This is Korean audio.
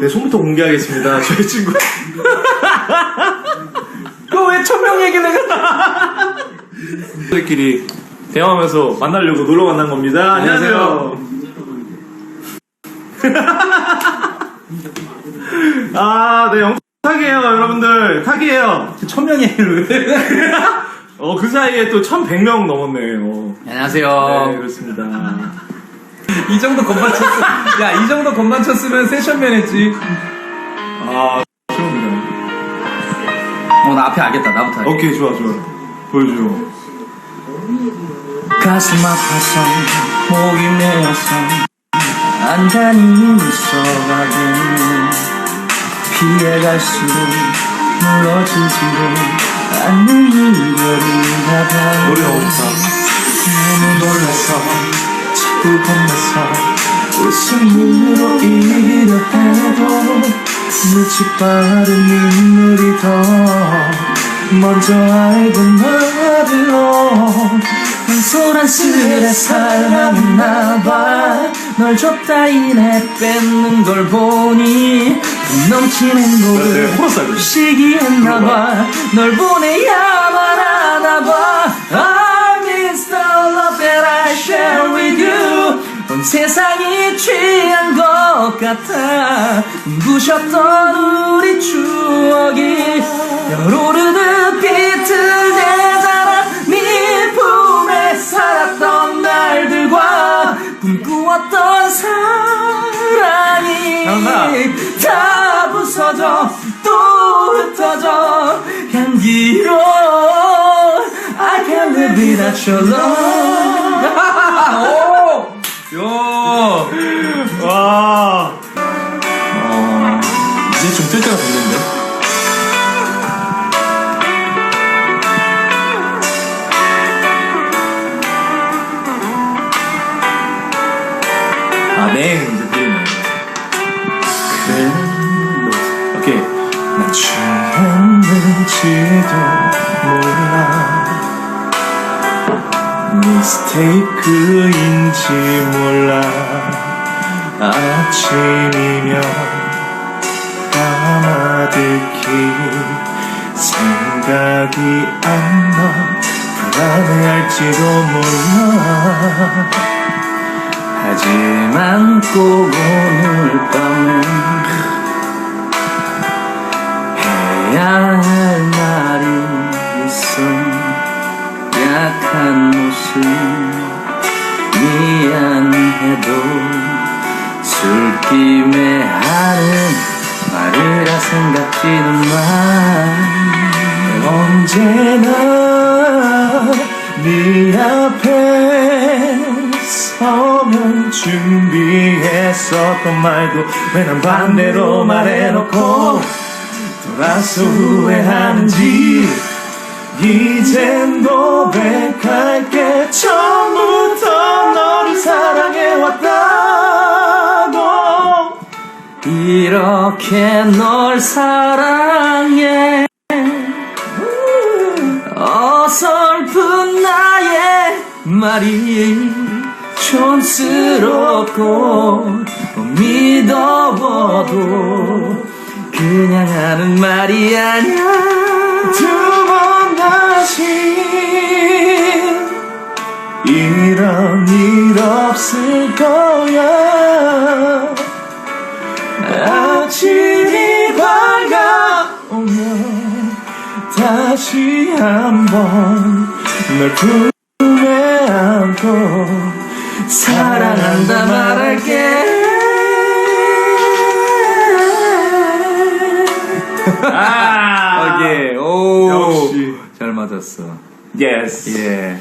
네, 처음부터 공개하겠습니다. 저희 친구. 너왜 천명 얘기를 해? 들끼리 대화하면서 만나려고 놀러 만난 겁니다. 안녕하세요. 아, 네, 영상 타기예요, 여러분들. 타기예요. 천명 얘기를 왜? 어, 그 사이에 또 1100명 넘었네요. 안녕하세요. 네, 그렇습니다. 이 정도 건반 쳤으 야, 이 정도 건반 쳤으면 세션면 했지. 아, 처음이다. 어, 나 앞에 알겠다. 나부터 할게. 오케이, 좋아, 좋아. 보여줘. 가슴 아파서 목이 메어서 안간힘이 있어가고 피해갈수록 멀어지지를 않는 이별인가 봐 노래 좋다. 자꾸 겁나서 웃음으로 이려 해도 눈치 빠른 눈물이 더 먼저 알고 말을 소란스레 사랑했나봐 널 줬다 이내 뺏는 걸 보니 알고 있어. 시기했나봐 널 보내야만 하 것 같아 부셨던 우리 추억이 열오르듯 비틀대잖아 네 품에 살았던 날들과 꿈꾸었던 사랑이. 다 부서져 또 흩어져 향기로 I can't live without your love! 와. 좀 뜰 때가 됐는데 아, 네, 이제 들리네. 그래, 오케이. 나 취했는지도 몰라. 미스테이크인지 몰라. 아침이면 까마득히 생각이 안 나. 불안해할지도 몰라. 하지만 꼭 오늘 밤은 해야 할 말이 있어 약한 모습 미안해도 술김에 생각 지는 마 언제나 네 앞에 서면 준비했었던 말도 왜난 반대로 말해놓고 돌아서 후회하는지 이젠 고백할게. 처음부터 너를 사랑해왔다 이렇게 널 사랑해. 어설픈 나의 말이 촌스럽고 믿어봐도 그냥 하는 말이 아니야. 두번 다시 이런 일 없을 거야 아침이 밝아오면 다시 한번 널 품에 안고 사랑한다 말할게. 아, 오케이. 오. 역시. 잘 맞았어. 예스. 예